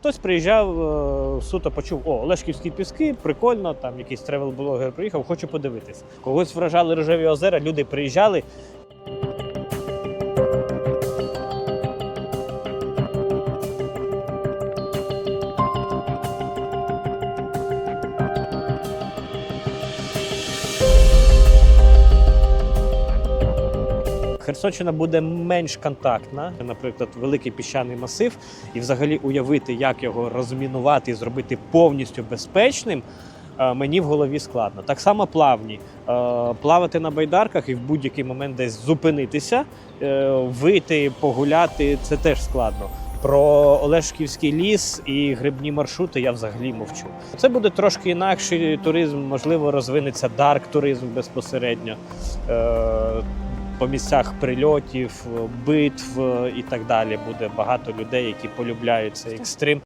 Хтось приїжджав, е, суто почув, о, Олешківські піски, прикольно, там якийсь тревел-блогер приїхав, хочу подивитись. Когось вражали рожеві озера, люди приїжджали. Херсонщина буде менш контактна, наприклад, великий піщаний масив, і взагалі уявити, як його розмінувати і зробити повністю безпечним. е, Мені в голові складно. Так само плавні. Е, Плавати на байдарках і в будь-який момент десь зупинитися, е, вийти, погуляти це теж складно. Про Олешківський ліс і грибні маршрути я взагалі мовчу. Це буде трошки інакший туризм, можливо, розвинеться дарк туризм безпосередньо. Е, по місцях прильотів, битв е, і так далі буде багато людей, які полюбляють цей екстрим.